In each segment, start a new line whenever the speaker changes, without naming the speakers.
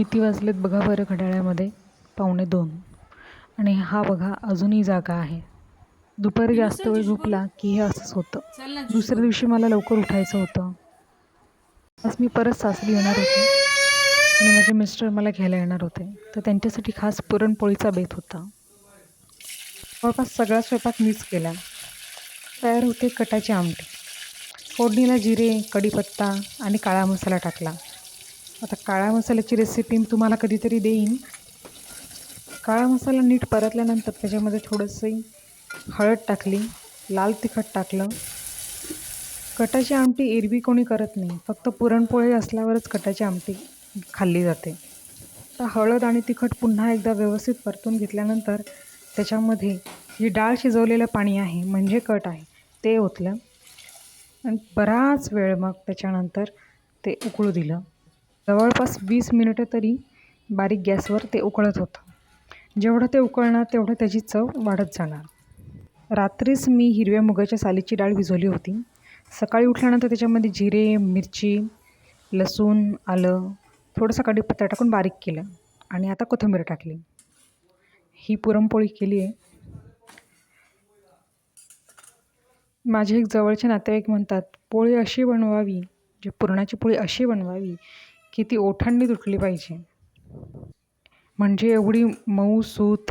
किती वाजलेत बघा बरं घड्याळामध्ये पावणे दोन. आणि हा बघा अजूनही जागा आहे. दुपारी जास्त वेळ झोपला की हे असंच होतं. दुसऱ्या दिवशी मला लवकर उठायचं होतं. आज मी परत सासरी येणार होते. आणि माझे मिस्टर मला घ्यायला येणार होते. तर त्यांच्यासाठी खास पुरणपोळीचा बेत होता. जवळपास सगळा स्वयंपाक मीच केला. तयार होते कटाची आमटी. फोडणीला जिरे कढीपत्ता आणि काळा मसाला टाकला. आता काळ्या मसाल्याची रेसिपी मी तुम्हाला कधीतरी देईन. काळा मसाला नीट परतल्यानंतर त्याच्यामध्ये थोडंसं हळद टाकली लाल तिखट टाकलं. कटाची आमटी एरवी कोणी करत नाही फक्त पुरणपोळी असल्यावरच कटाची आमटी खाल्ली जाते. तर हळद आणि तिखट पुन्हा एकदा व्यवस्थित परतून घेतल्यानंतर त्याच्यामध्ये जी डाळ शिजवलेलं पाणी आहे म्हणजे कट आहे ते ओतलं. आणि बराच वेळ मग त्याच्यानंतर ते उकळू दिलं. जवळपास वीस मिनिटं तरी बारीक गॅसवर ते उकळत होतं. जेवढं ते उकळणार तेवढं त्याची चव वाढत जाणार. रात्रीच मी हिरव्या मुगाच्या सालीची डाळ भिजवली होती. सकाळी उठल्यानंतर त्याच्यामध्ये जिरे मिरची लसूण आलं थोडंसं कढीपत्ता टाकून बारीक केलं आणि आता कोथिंबीर टाकली. ही पुरणपोळी केली आहे. माझे एक जवळचे नातेवाईक म्हणतात पोळी अशी बनवावी जे पुरणाची पोळी अशी बनवावी की ती ओठांनी तुटली पाहिजे. म्हणजे एवढी मऊ सूत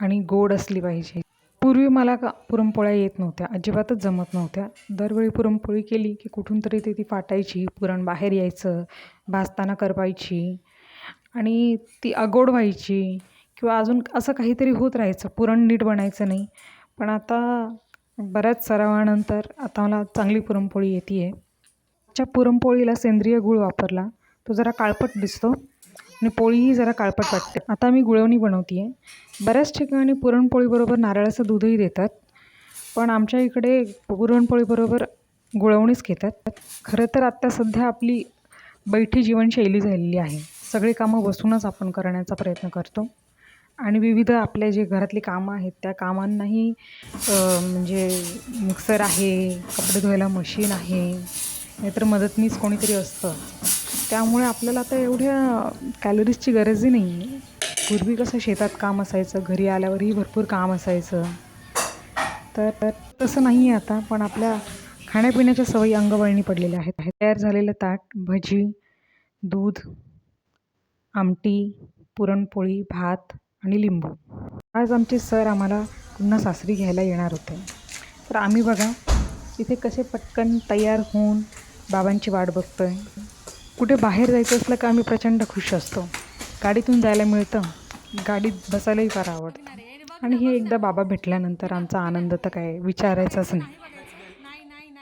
आणि गोड असली पाहिजे. पूर्वी मला का पुरणपोळ्या येत नव्हत्या अजिबातच जमत नव्हत्या. दरवेळी पुरणपोळी केली की कुठून तरी ती ती फाटायची पुरण बाहेर यायचं भाजताना करपायची आणि ती अगोड व्हायची किंवा अजून असं काहीतरी होत राहायचं. पुरण नीट बनायचं नाही. पण आता बऱ्याच सरावानंतर आता मला चांगली पुरणपोळी येते आहे च्या पुरणपोळीला सेंद्रिय गूळ वापरला तो जरा काळपट दिसतो आणि पोळीही जरा काळपट वाटते. आता मी गुळवणी बनवते आहे बऱ्याच ठिकाणी पुरणपोळीबरोबर नारळाचं दूधही देतात पण आमच्या इकडे पुरणपोळीबरोबर गुळवणीच घेतात. खरं तर आत्ता सध्या आपली बैठी जीवनशैली झालेली आहे. सगळी कामं बसूनच आपण करण्याचा प्रयत्न करतो. आणि विविध आपले जे घरातली कामं आहेत त्या कामांनाही म्हणजे मिक्सर आहे कपडे धुवायला मशीन आहे नाहीतर मदतनीस कोणीतरी असतं. त्यामुळे आपल्याला आता एवढ्या कॅलरीजची गरजही नाही आहे पूर्वी कसं शेतात काम असायचं घरी आल्यावरही भरपूर काम असायचं. तर तसं नाही आहे आता पण आपल्या खाण्यापिण्याच्या सवयी अंगवळणी पडलेल्या आहेत. तयार झालेलं ताट भजी दूध आमटी पुरणपोळी भात आणि लिंबू. आज आमचे सर आम्हाला पुन्हा सासरी घ्यायला येणार होते. तर आम्ही बघा इथे कसे पटकन तयार होऊन बाबांची वाट बघतो आहे कुठे बाहेर जायचं असलं का आम्ही प्रचंड खुश असतो. गाडीतून जायला मिळतं. गाडीत बसायलाही फार आवडतं. आणि हे एकदा बाबा भेटल्यानंतर आमचा आनंद तर काय विचारायचाच नाही.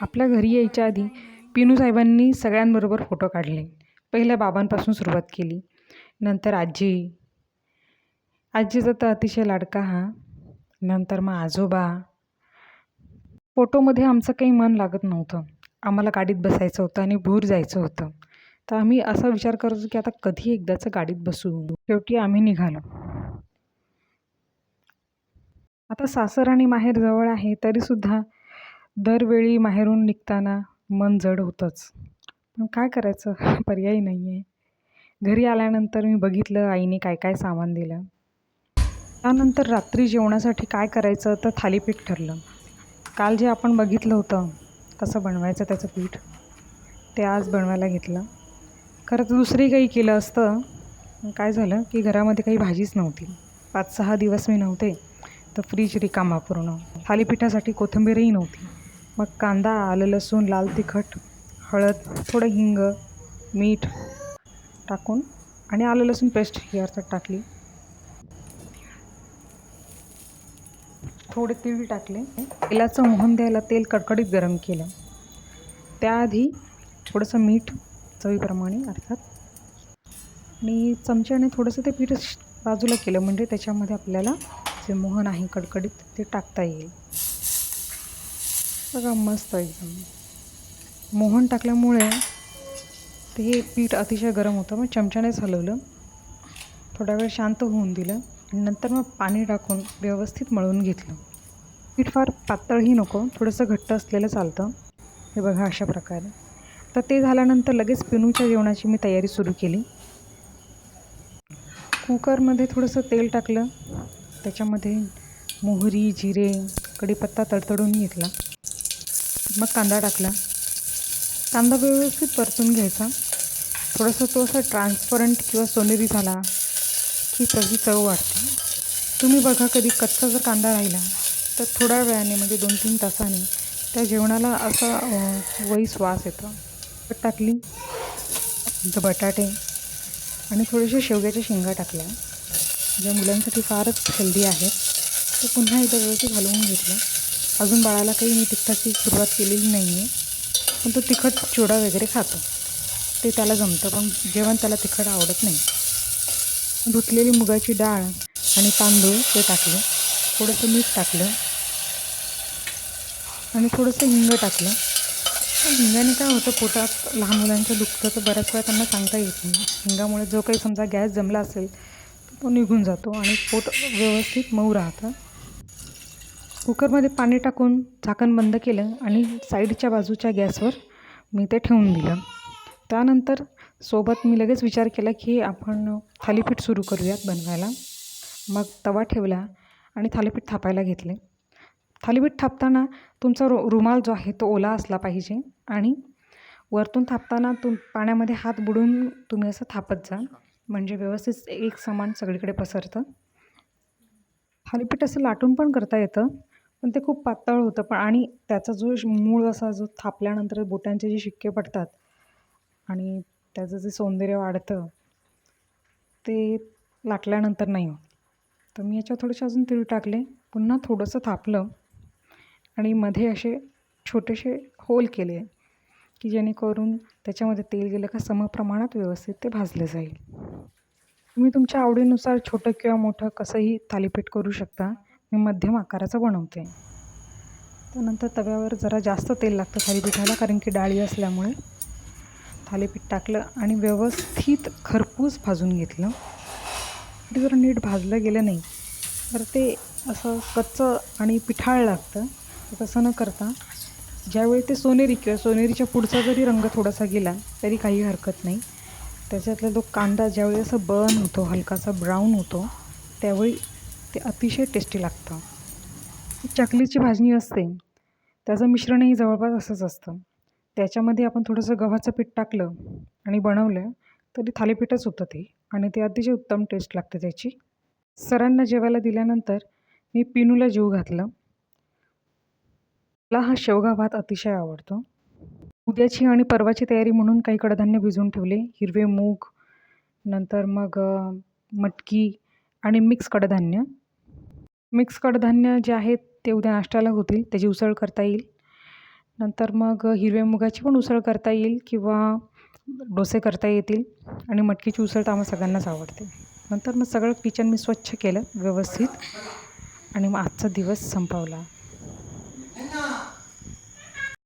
आपल्या घरी यायच्या आधी पिनू साहेबांनी सगळ्यांबरोबर फोटो काढले. पहिल्या बाबांपासून सुरुवात केली. नंतर आजी. आजीचा तर अतिशय लाडका हा. नंतर मग आजोबा. फोटोमध्ये आमचं काही मन लागत नव्हतं. आम्हाला गाडीत बसायचं होतं आणि भूर जायचं होतं. तर आम्ही असा विचार करतो की आता कधी एकदाचं गाडीत बसू? शेवटी आम्ही निघालो. आता सासर आणि माहेर जवळ आहे तरीसुद्धा दरवेळी माहेरून निघताना मन जड होतंच. पण काय करायचं? पर्यायी नाही आहे घरी आल्यानंतर मी बघितलं आईने काय काय सामान दिलं. त्यानंतर रात्री जेवणासाठी काय करायचं तर थालीपीठ ठरलं. काल जे आपण बघितलं होतं कसं बनवायचं त्याचं पीठ ते आज बनवायला घेतलं. खरं तर दुसरी काही केलं असतं. काय झालं की घरामध्ये काही भाजीच नव्हती. पाच सहा दिवस मी नव्हते. तर फ्रीज रिकामा पूर्ण. थालीपीठासाठी कोथिंबीरही नव्हती. मग कांदा आलं लसूण लाल तिखट हळद थोडं हिंग मीठ टाकून आणि आलं लसूण पेस्ट ही अर्थात टाकली. थोडे तीळ टाकले. तेलाचं मोहन द्यायला तेल कडकडीत गरम केलं. त्याआधी थोडंसं मीठ चवीप्रमाणे अर्थात. आणि चमच्याने थोडंसं ते पीठ बाजूला केलं म्हणजे त्याच्यामध्ये आपल्याला जे मोहन आहे कडकडीत ते टाकता येईल. बघा मस्त एकदम. मोहन टाकल्यामुळे ते हे पीठ अतिशय गरम होतं मग चमच्यानेच हलवलं. थोडा वेळ शांत होऊन दिलं आणि नंतर मग पाणी टाकून व्यवस्थित मळून घेतलं. पीठ फार पातळही नको थोडंसं घट्ट असलेलं चालतं. हे बघा अशा प्रकारे. तर ते झाल्यानंतर लगेच पिनूच्या जेवणाची मी तयारी सुरू केली. कुकरमध्ये थोडंसं तेल टाकलं. त्याच्यामध्ये मोहरी जिरे कढीपत्ता तडतडून घेतला. मग कांदा टाकला. कांदा व्यवस्थित परतून घ्यायचा. थोडंसं तो असा ट्रान्सपरंट किंवा सोनेरी झाला की त्याची चव वाढते. तुम्ही बघा कधी कच्चा जर कांदा राहिला तर थोड्या वेळाने म्हणजे दोन तीन तासाने त्या जेवणाला असा वही श्वास येतो. टाकली तर बटाटे आणि थोडेसे शेवग्याच्या शेंगा टाकल्या ज्या मुलांसाठी फारच हेल्दी आहेत. ते पुन्हा एकदा व्यवस्थित हलवून घेतलं. अजून बाळाला काही मी तिखटाची सुरुवात केलेली नाही आहे पण तो तिखट चिवडा वगैरे खातो. ते त्याला जमतं पण जेवण त्याला तिखट आवडत नाही. धुतलेली मुगाची डाळ आणि तांदूळ ते टाकलं. थोडंसं मीठ टाकलं आणि थोडंसं हिंग टाकलं. हिंगाने काय होतं पोटात लहान मुलांचं दुखतं तर बऱ्याच वेळा त्यांना सांगता येत नाही. हिंगामुळे जो काही समजा गॅस जमला असेल तर तो निघून जातो आणि पोट व्यवस्थित मऊ राहतं. कुकरमध्ये पाणी टाकून झाकण बंद केलं आणि साईडच्या बाजूच्या गॅसवर मी ते ठेवून दिलं. त्यानंतर सोबत मी लगेच विचार केला की आपण थालीपीठ सुरू करूयात बनवायला. मग तवा ठेवला आणि थालीपीठ थापायला घेतले. थालीपीठ थापताना तुमचा रो रुमाल जो आहे तो ओला असला पाहिजे आणि वरतून थापताना तुम पाण्यामध्ये हात बुडून तुम्ही असं थापत जा. म्हणजे व्यवस्थित एक समान सगळीकडे पसरतं. थालीपीठ असं लाटून पण करता येतं पण ते खूप पातळ होतं. पण आणि त्याचा जो मूळ असा जो थापल्यानंतर बोटांचे जे शिक्के पडतात आणि त्याचं जे सौंदर्य वाढतं ते लाटल्यानंतर नाही होत. तर मी याच्यावर थोडेसे अजून तीळ टाकले. पुन्हा थोडंसं थापलं. आणि मध्ये असे छोटेसे होल केले की जेणेकरून त्याच्यामध्ये तेल गेलं का समप्रमाणात व्यवस्थित ते भाजलं जाईल. तुम्ही तुमच्या आवडीनुसार छोटं किंवा मोठं कसंही थालीपीठ करू शकता. मी मध्यम आकाराचं बनवते. त्यानंतर तव्यावर जरा जास्त तेल लागतं थालीपीठाला कारण की डाळी असल्यामुळे. थालीपीठ टाकलं आणि व्यवस्थित खरपूस भाजून घेतलं. ते जर नीट भाजलं गेलं नाही तर ते असं कच्चं आणि पिठाळ लागतं. तर तसं न करता ज्यावेळी ते सोनेरी किंवा सोनेरीच्या पुढचा जरी रंग थोडासा गेला तरी काही हरकत नाही. त्याच्यातला तो कांदा ज्यावेळी असं बर्न होतो हलकासा ब्राऊन होतो त्यावेळी ते अतिशय टेस्टी लागतं. चकलीची भाजणी असते. त्याचं मिश्रणही जवळपास असंच असतं. त्याच्यामध्ये आपण थोडंसं गव्हाचं पीठ टाकलं आणि बनवलं तरी थालीपीठच होतं ते आणि ते अतिशय उत्तम टेस्ट लागते त्याची. सरांना जेवायला दिल्यानंतर मी पिनूला जीव घातलं. मला हा शेवगा भात अतिशय आवडतो. उद्याची आणि परवाची तयारी म्हणून काही कडधान्य भिजवून ठेवले. हिरवे मूग नंतर मग मटकी आणि मिक्स कडधान्य. मिक्स कडधान्य जे आहेत ते उद्या नाश्त्याला होतील. त्याची उसळ करता येईल. नंतर मग हिरव्या मुगाची पण उसळ करता येईल किंवा डोसे करता येतील आणि मटकीची उसळ तर आम्हाला सगळ्यांनाच आवडते. नंतर मग सगळं किचन मी स्वच्छ केलं व्यवस्थित आणि मग आजचा दिवस संपवला.